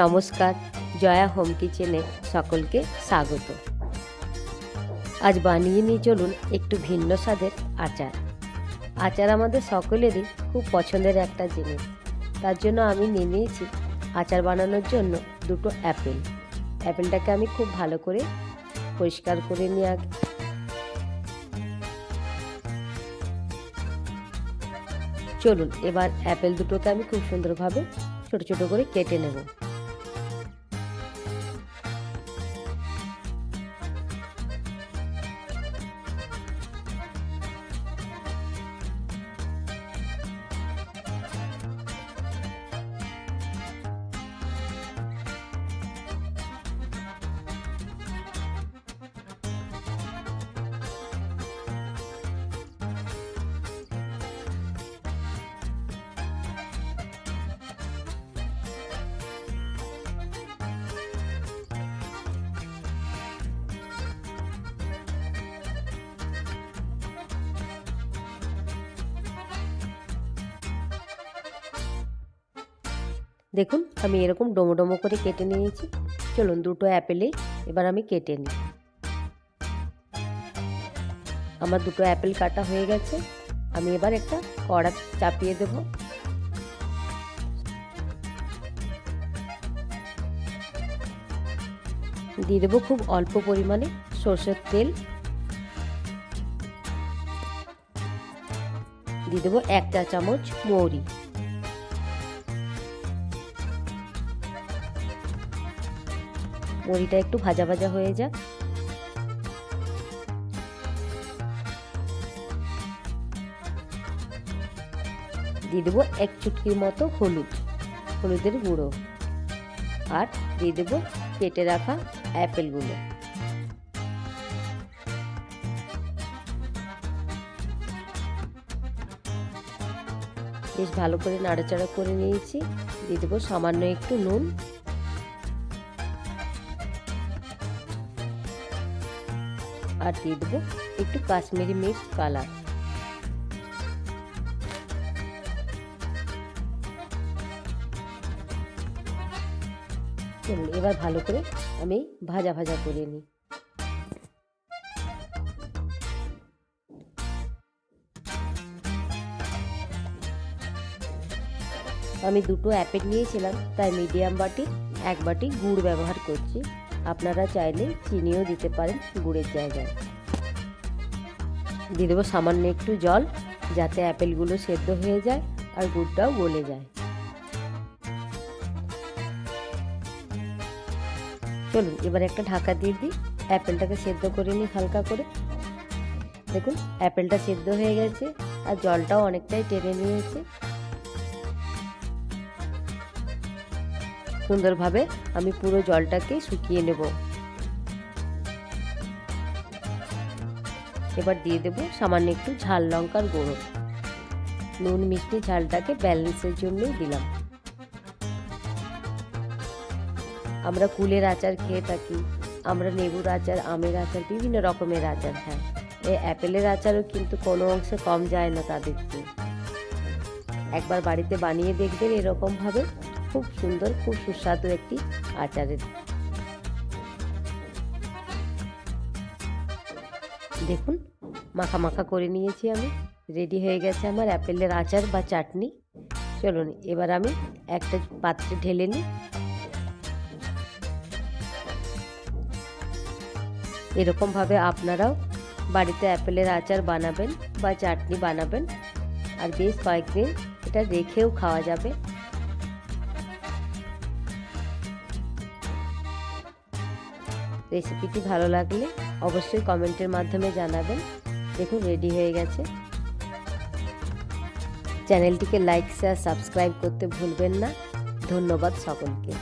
নমস্কার, জয়া হোম কিচেনে সকলকে স্বাগত। আজ বানিয়ে নিয়ে চলুন একটু ভিন্ন স্বাদের আচার। আচার আমাদের সকলেরই খুব পছন্দের একটা জিনিস। তার জন্য আমি নিয়ে নিয়েছি আচার বানানোর জন্য দুটো অ্যাপেল। অ্যাপেলটাকে আমি খুব ভালো করে পরিষ্কার করে নিয়ে আগে। চলুন, এবার অ্যাপেল দুটোকে আমি খুব সুন্দরভাবে ছোট ছোট করে কেটে নেব। দেখুন, আমি এরকম ডোমো ডোমো করে কেটে নিয়েছি। চলুন দুটো অ্যাপেলেই এবার আমি কেটে নিই। আমার দুটো অ্যাপেল কাটা হয়ে গেছে। আমি এবার একটা কড়া চাপিয়ে দেব। দিয়ে দেবো খুব অল্প পরিমাণে সর্ষের তেল। দিয়ে দেবো এক চা চামচ মৌরি। বড়িটা একটু ভাজা ভাজা হয়ে যাক। দিয়ে দেবো এক চুটকির মতো হলুদ, হলুদের গুঁড়ো। আর দিয়ে দেবো কেটে রাখা অ্যাপেলগুলো। বেশ ভালো করে নাড়াচাড়া করে নিয়েছি। দিয়ে দেবো সামান্য একটু নুন। আর দিয়ে দেবো একটু কাশ্মীরি মিক্স কালার। এবার ভালো করে আমি ভাজা ভাজা করে নিই। আমি দুটো অ্যাপেল নিয়েছিলাম, তাই মিডিয়াম বাটি, এক বাটি গুড় ব্যবহার করছি। আপনারা চাইলে চিনিও দিতে পারেন গুড়ের জায়গায়। দিয়ে দেবো সামান্য একটু জল, যাতে অ্যাপেলগুলো সেদ্ধ হয়ে যায় আর গুড়টাও গলে যায়। চলুন, এবার একটা ঢাকা দিয়ে দিই। অ্যাপেলটাকে সেদ্ধ করে নিই হালকা করে। দেখুন অ্যাপেলটা সেদ্ধ হয়ে গেছে আর জলটাও অনেকটাই টেনে নিয়েছে। সুন্দরভাবে আমি পুরো জলটাকে শুকিয়ে নেব। এবার দিয়ে দেব সামান্য একটু ঝাল লঙ্কার গুঁড়ো। নুন মিষ্টি ঝালটাকে ব্যালেন্সের জন্যই দিলাম। আমরা কুলের আচার খেয়ে থাকি, আমরা লেবুর আচার, আমের আচার, বিভিন্ন রকমের আচার খাই। এই অ্যাপেলের আচারও কিন্তু কোনো অংশে কম যায় না তাদেরকে। একবার বাড়িতে বানিয়ে দেখবেন এরকমভাবে খুব সুন্দর, খুব সুস্বাদু একটি আচারের দেখুন, মাখা মাখা করে নিয়েছি আমি। রেডি হয়ে গেছে আমার অ্যাপেলের আচার বা চাটনি। চলুন, এবার আমি একটা পাত্রে ঢেলে নিই। এরকমভাবে আপনারাও বাড়িতে অ্যাপেলের আচার বানাবেন বা চাটনি বানাবেন। আর বেশ কয়েকদিন এটা রেখেও খাওয়া যাবে। রেসিপিটি ভালো লাগলে অবশ্যই কমেন্টের মাধ্যমে জানাবেন। দেখুন রেডি হয়ে গেছে। চ্যানেলটিকে লাইক শেয়ার সাবস্ক্রাইব করতে ভুলবেন না। ধন্যবাদ সকলকে।